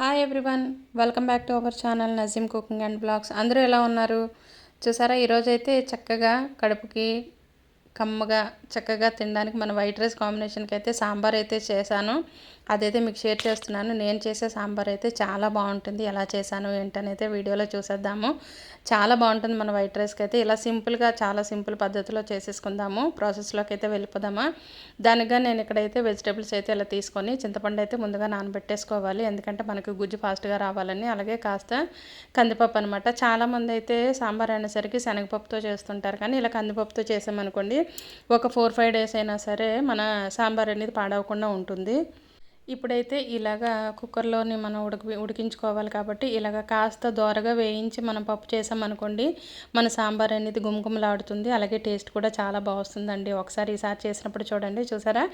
Hi everyone welcome back to our channel Nazeem cooking and blogs అందరూ ఎలా ఉన్నారు? చూసారా ఈరోజైతే చక్కగా కడుపుకి కమ్మగా చక్కగా తినడానికి మన వైట్ రైస్ కాంబినేషన్కి అయితే సాంబార్ అయితే చేశాను. అదైతే మీకు షేర్ చేస్తున్నాను. నేను చేసే సాంబార్ అయితే చాలా బాగుంటుంది. ఎలా చేశాను ఏంటనైతే వీడియోలో చూసేద్దాము. చాలా బాగుంటుంది మన వైట్ రైస్కి అయితే ఇలా సింపుల్గా చాలా సింపుల్ పద్ధతిలో చేసేసుకుందాము. ప్రాసెస్లోకి అయితే వెళ్ళిపోదామా? దానిగా నేను ఇక్కడైతే వెజిటేబుల్స్ అయితే ఇలా తీసుకొని చింతపండు అయితే ముందుగా నానబెట్టేసుకోవాలి. ఎందుకంటే మనకు గుజ్జు ఫాస్ట్గా రావాలని. అలాగే కాస్త కందిపప్పు అనమాట చాలామంది అయితే సాంబార్ అనేసరికి శనగపప్పుతో చేస్తుంటారు. కానీ ఇలా కందిపప్పుతో చేసామనుకోండి ఒక ఫోర్ ఫైవ్ డేస్ అయినా సరే మన సాంబార్ అనేది పాడవకుండా ఉంటుంది. ఇప్పుడైతే ఇలాగా కుక్కర్లోని మనం ఉడికి ఉడికించుకోవాలి కాబట్టి ఇలాగ కాస్త దోరగా వేయించి మనం పప్పు చేసామనుకోండి మన సాంబార్ అనేది గుమగుమలాడుతుంది. అలాగే టేస్ట్ కూడా చాలా బాగుస్తుందండి. ఒకసారి ఈసారి చేసినప్పుడు చూడండి చూసారా?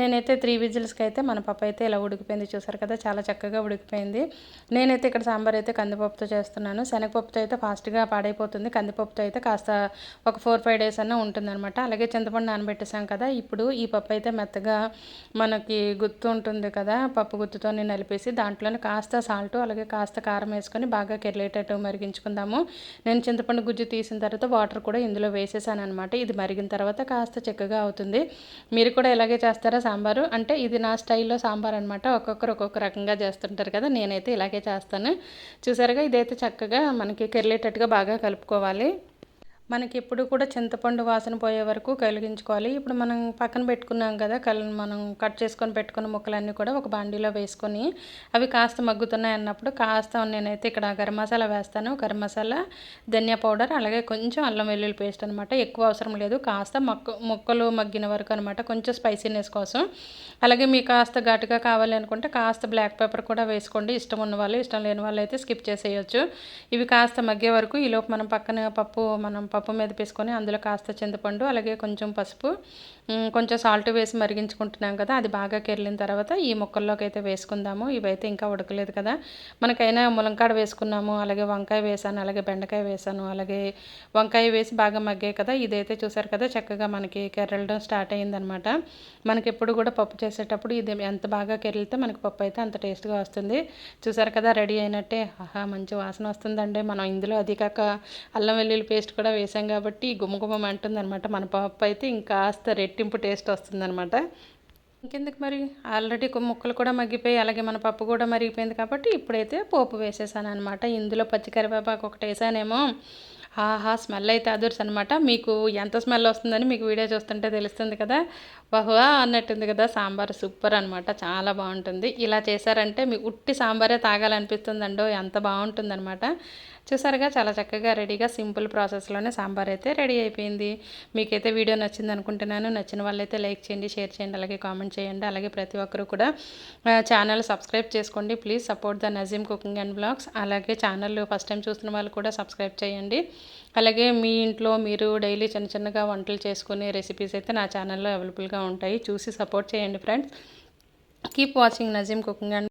నేనైతే త్రీ విజిల్స్కి అయితే మన పప్పు అయితే ఇలా ఉడికిపోయింది. చూసారు కదా చాలా చక్కగా ఉడికిపోయింది. నేనైతే ఇక్కడ సాంబార్ అయితే కందిపప్పుతో చేస్తున్నాను. శనగపప్పుతో అయితే ఫాస్ట్గా పాడైపోతుంది. కందిపప్పుతో అయితే కాస్త ఒక ఫోర్ ఫైవ్ డేస్ అన్న ఉంటుందన్నమాట. అలాగే చింతపండు నానబెట్టేసాం కదా ఇప్పుడు ఈ పప్పు అయితే మెత్తగా మనకి గుర్తు ఉంటుంది కదా కదా పప్పు గుత్తుతో నలిపేసి దాంట్లోనే కాస్త సాల్ట్ అలాగే కాస్త కారం వేసుకొని బాగా కెర్లేటట్టు మరిగించుకుందాము. నేను చింతపండు గుజ్జు తీసిన తర్వాత వాటర్ కూడా ఇందులో వేసేసాను అనమాట ఇది మరిగిన తర్వాత కాస్త చక్కగా అవుతుంది. మీరు కూడా ఇలాగే చేస్తారా సాంబారు? అంటే ఇది నా స్టైల్లో సాంబార్ అనమాట ఒక్కొక్కరు ఒక్కొక్క రకంగా చేస్తుంటారు కదా నేనైతే ఇలాగే చేస్తాను. చూసారుగా ఇదైతే చక్కగా మనకి కెర్లేటట్టుగా బాగా కలుపుకోవాలి. మనకి ఎప్పుడు కూడా చింతపండు వాసన పోయే వరకు కలిగించుకోవాలి. ఇప్పుడు మనం పక్కన పెట్టుకున్నాం కదా కల్ మనం కట్ చేసుకొని పెట్టుకున్న ముక్కలన్నీ కూడా ఒక బాండీలో వేసుకొని అవి కాస్త మగ్గుతున్నాయి అన్నప్పుడు కాస్త నేనైతే ఇక్కడ గరం మసాలా వేస్తాను. గరం మసాలా ధనియా పౌడర్ అలాగే కొంచెం అల్లం వెల్లుల్లి పేస్ట్ అనమాట ఎక్కువ అవసరం లేదు. కాస్త మొక్క ముక్కలు మగ్గిన వరకు అనమాట కొంచెం స్పైసీనెస్ కోసం. అలాగే మీకు కాస్త ఘాటుగా కావాలి అనుకుంటే కాస్త బ్లాక్ పేపర్ కూడా వేసుకోండి. ఇష్టం ఉన్న వాళ్ళు ఇష్టం లేని వాళ్ళు అయితే స్కిప్ చేసేయచ్చు. ఇవి కాస్త మగ్గే వరకు ఈలోపు మనం పక్కన పప్పు మనం పప్పు పప్పు మీద వేసుకొని అందులో కాస్త చింతపండు అలాగే కొంచెం పసుపు కొంచెం సాల్ట్ వేసి మరిగించుకుంటున్నాం కదా అది బాగా కెరిలిన తర్వాత ఈ ముక్కల్లోకి అయితే వేసుకుందాము. ఇవైతే ఇంకా ఉడకలేదు కదా. మనకైనా ములంకాడ వేసుకున్నాము అలాగే వంకాయ వేసాను అలాగే బెండకాయ వేసాను అలాగే వంకాయ వేసి బాగా మగ్గాయి కదా. ఇదైతే చూసారు కదా చక్కగా మనకి కెరలడం స్టార్ట్ అయ్యిందనమాట. మనకి ఎప్పుడు కూడా పప్పు చేసేటప్పుడు ఇది ఎంత బాగా కెరిలితే మనకి పప్పు అయితే అంత టేస్ట్గా వస్తుంది. చూసారు కదా రెడీ అయినట్టే. ఆహా మంచి వాసన వస్తుందండి. మనం ఇందులో అది కాక అల్లం వెల్లుల్లి పేస్ట్ కూడా వేసాం కాబట్టి గుమగుమం అంటుందన్నమాట. మన పప్పు అయితే ఇంకాస్త రెట్టింపు టేస్ట్ వస్తుందనమాట ఇంకెందుకు మరి? ఆల్రెడీ ముక్కలు కూడా మగ్గిపోయి అలాగే మన పప్పు కూడా మరిగిపోయింది కాబట్టి ఇప్పుడైతే పోపు వేసేసాను అనమాట ఇందులో పచ్చికరివేపాకు ఒకటి వేసానేమో. ఆహా స్మెల్ అయితే అదుర్స్ అనమాట మీకు ఎంత స్మెల్ వస్తుందని మీకు వీడియో చూస్తుంటే తెలుస్తుంది కదా. బహువా అన్నట్టుంది కదా సాంబార్ సూపర్ అనమాట చాలా బాగుంటుంది. ఇలా చేశారంటే మీకు ఉట్టి సాంబారే తాగాలనిపిస్తుందండో ఎంత బాగుంటుందన్నమాట. చూసారుగా చాలా చక్కగా రెడీగా సింపుల్ ప్రాసెస్లోనే సాంబార్ అయితే రెడీ అయిపోయింది. మీకైతే వీడియో నచ్చింది అనుకుంటున్నాను నచ్చిన వాళ్ళైతే లైక్ చేయండి షేర్ చేయండి అలాగే కామెంట్ చేయండి అలాగే ప్రతి ఒక్కరు కూడా ఛానల్ సబ్స్క్రైబ్ చేసుకోండి. Please support the Nazeem cooking and blogs. అలాగే ఛానల్ ఫస్ట్ టైం చూస్తున్న వాళ్ళు కూడా సబ్స్క్రైబ్ చేయండి. అలాగే మీ ఇంట్లో మీరు డైలీ చిన్న చిన్నగా వంటలు చేసుకునే రెసిపీస్ అయితే నా ఛానల్లో అవైలబుల్గా ఉంటాయి. చూసి సపోర్ట్ చేయండి friends keep watching Nazeem cooking and